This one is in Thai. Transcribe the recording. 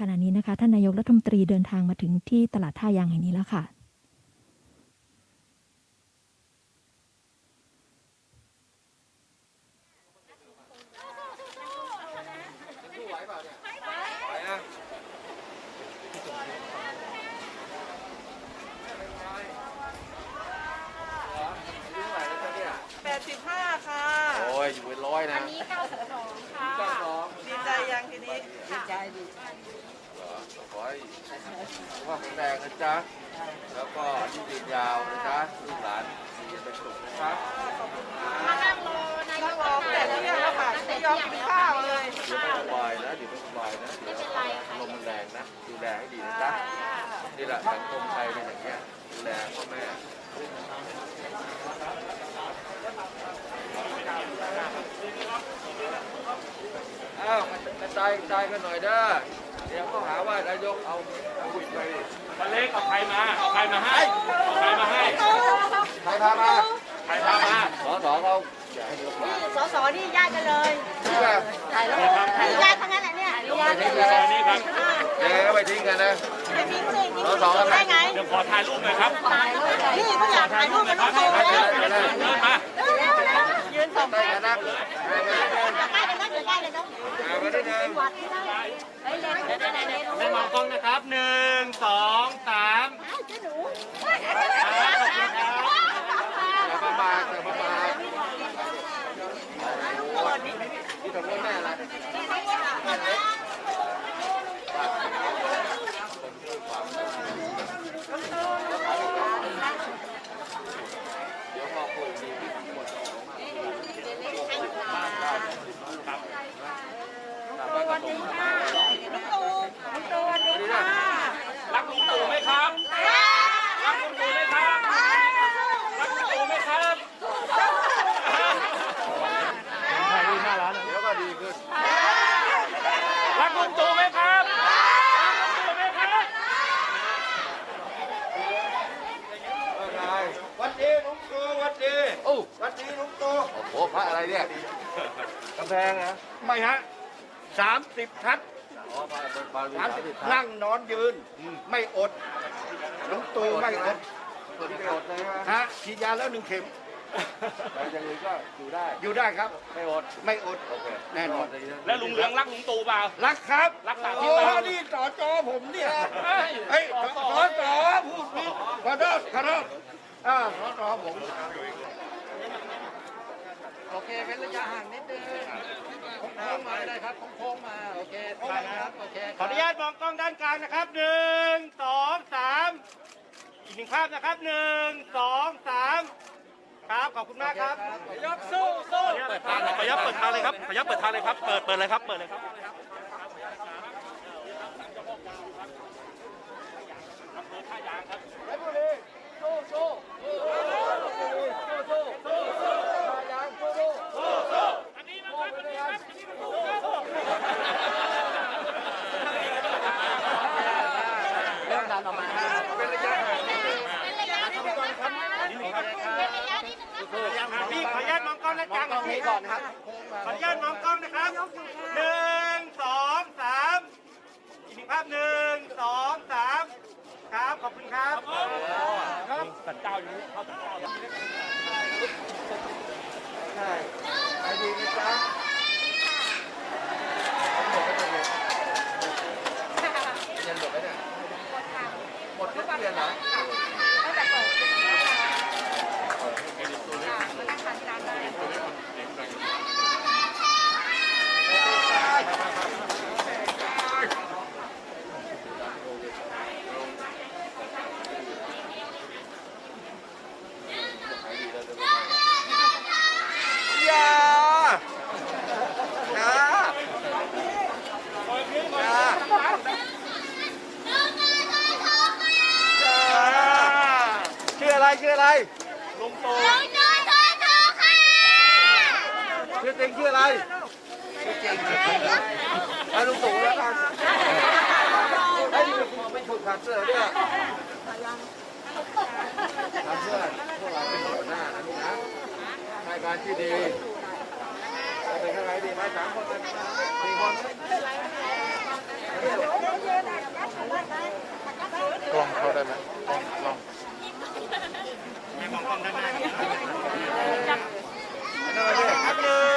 ขณะนี้นะคะท่านนายกรัฐมนตรีเดินทางมาถึงที่ตลาดท่ายางแห่งนี้แล้วค่ะ แปดสิบห้าค่ะ โอ้ยอยู่เป็นร้อยนะ อันนี้ 92 ค่ะ เก้าสอง ดี ใจยังทีนี้ดีใจดีเหรอขอให้สุขภาพแข็งแรงนะจ๊ะ แล้วก็อายุยืนยาวนะจ๊ะลูกหลานมีเป็นสุขนะครับมานั่งรอนายนั่กงรอแต่เที่ยงแล้วค่ะไม่ยอมกินข้าวเลยเดี๋ยวไม่สบายนะเดี๋ยวไม่สบายนะเดี๋ยวลมมันแรงนะ ดูแลให้ดีนะจ๊ะ นี่แหละสังคมไทยเป็นอย่างเงี้ย ดูแลพ่อแม่ อ้าวกระจายกระจายกันหน่อยเด้อเดี๋ยวเขาหาว่านายกเอาเอาหุ่นไปตอนเล็กเอาใครมาเอาใครมาให้เอาใครมาให้ใครพามาใครพามาสอสอเขาอยากให้ยกมาสสนี่ญาติกันเลยนี่แบบถ่ายแล้วญาติทั้งนั้นแหละเนี่ยญาติกันเลยนี่ครับยังไงก็ไปทิ้งกันนะไม่ทิ้งสิทิ้งสอสอกันได้ไงเดี๋ยวขอถ่ายรูปหน่อยครับนี่เขาอยากถ่ายรูปกับน้องโต วัดที่ได้เฮ้ยเดี๋ยวเดี๋ยวเดี๋ยวเดี๋ยวไม่มองกล้องนะครับหนึ่งสองสาม เจ้าหนู แล้วก็มาเจอมามาที่ตรงนี้แม่อะไรเดี๋ยวพอคุยดีที่ทั้งหมดบ้านได้ครับครับ สวัสดีค่ะน้องตูน้องตูสวัสดีค่ะ รักลุงตู่ไหมครับ รักลุงตู่ไหมครับ รักลุงตู่ไหมครับ เดี๋ยวก็ดีขึ้น รักลุงตู่ไหมครับ รักลุงตู่ไหมครับ ว่าไง วัดดีลุงตู่วัดดี โอ้วัดดีลุงตู่โหพระอะไรเนี่ยกำแพงนะไม่ฮะสามสิบทัศน์อ๋อพระบาลีสามสามสิสิบบนั่นั่งงนอนยืน ไม่อดลุงตู่ไม่อดเปิดไม่อดเลยนะฮะฉีดยาแล้วหนึ่งเข็มแต่อย่างอื่นก็อยู่ได้ อยู่ได้ครับ ไม่อด ไม่อดโอเคแน่นอน แล้วลุงเหลืองรักลุงตู่เปล่า รักครับ รักษาที่โอ้บ้านนี่ต่อจอผมเนี่ยเฮ้ยเฮ้ยต่อจอพูดผิดขอโทษขอโทษอ่าต่อจอผม โอเคเว้นระยะห่างนิดนึงโค้งมาได้ครับโค้งมาโอเคได้ครับโอเคขออนุญาตมองกล้องด้านกลางนะครับหนึ่งสองสามอีกหนึ่งภาพนะครับหนึ่งสองสามครับขอบคุณมากครับยกสู้สู้เปิดทางขอยับเปิดทางเลยครับขอยับเปิดทางเลยครับเปิดเปิดเลยครับเปิดเลยครับพี่ การออกมาเป็นระยะขออนุญาตมองกล้องด้านกลางพี่ก่อนนะครับ ขออนุญาตมองกล้องนะครับหนึ่งสองสามอีกหนึ่งภาพหนึ่งสองสามครับ ขอบคุณครับครับสันเจ้าอยู่เข้าสันเจ้า ใช่ไปดีนะจ๊ะเรียนหมดไหมเนี่ยหมดทุกเรียนเหรอ ตั้งแต่เปิด อย่าอย่าอย่า ชื่ออะไรชื่ออะไรลุงตู่ชื่อจริงชื่ออะไรชื่อจริงให้ลุงตู่แล้วกันให้ลุงตู่ไม่ถูกขาดเสื้อด้วยขาดเสื้อพวกเราเป็นหัวหน้านะลูกนะรายการที่ดีจะเป็นอะไรดีไหมสามคนเลยสี่คนกล้องเข้าได้ไหมกล้องกล้องให้ มองกล้องด้านหน้า